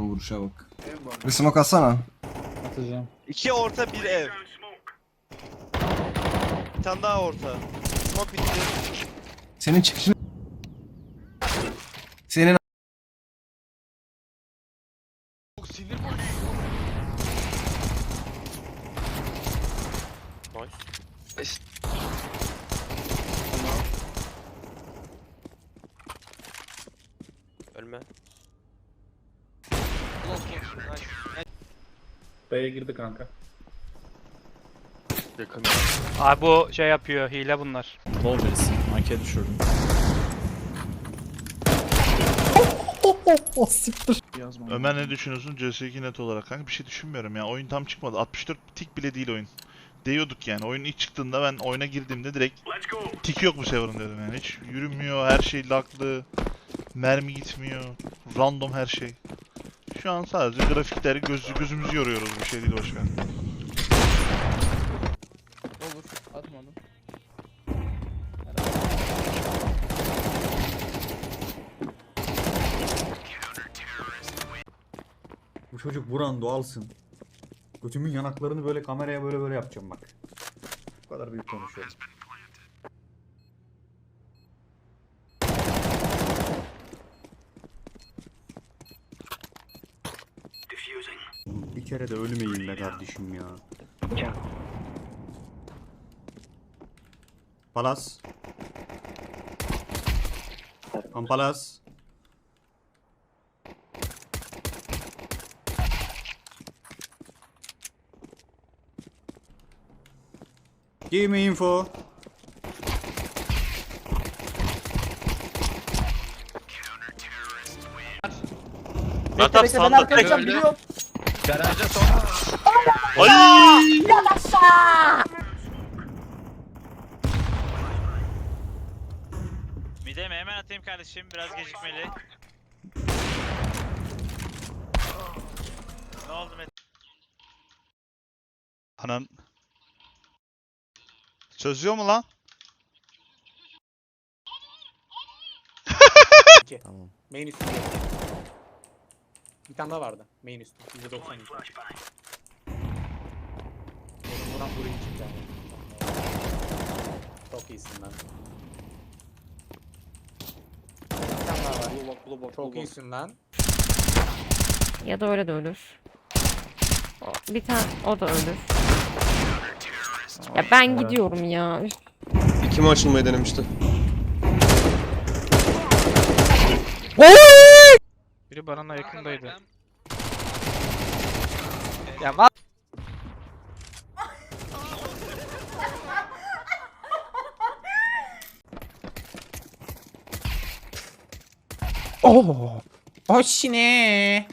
Adamın vuruşa bak. Bir smoke atsana. Atacağım. İki orta bir ev. Bir tane daha orta. Smoke bitti. Senin çıkışın... Senin Çok sinir bozucu. Nice. Ölme. B'ye girdi kanka. Yakın. Abi bu şey yapıyor, hile bunlar. Low birisi. Anke düşürdüm. Ömer ne düşünüyorsun CS2 net olarak kanka? Bir şey düşünmüyorum ya. Oyun tam çıkmadı. 64 tik bile değil oyun. Deyiyorduk yani. Oyun ilk çıktığında ben oyuna girdiğimde direkt tik yok bu server'ın dedim yani. Hiç yürümüyor, her şey laglı. Mermi gitmiyor. Random her şey. Şu an sadece grafikler göz, gözümüzü yoruyoruz. Bir şey değil başka. Olur. Atmadım. Bu çocuk buran doğalsın. Götümün yanaklarını böyle kameraya böyle böyle yapacağım bak. Bu kadar büyük konuşuyorum. Kere de ölmeyin be kardeşim ya. Palas. Pampalas. Give me info. Zaten sandık öldü. Garaja son. Ay! Bir de mi? Hemen atayım kardeşim, biraz gecikmeli. Ne oldu Mete? Anan. Çözüyor mu lan? Main üstü. Bir tane daha vardı. Main üstü. %90 üstü. Benim buram burayı çıktı yani. Çok iyisin lan. Bir tane daha var. Çok iyisin lan. Ya da öyle de ölür. O- Bir tane o da ölür. Ya ben gidiyorum ya. Üf. kim açılmayı denemişti? Biri bana yakındaydı. Ya var. Oh! Hoş ne?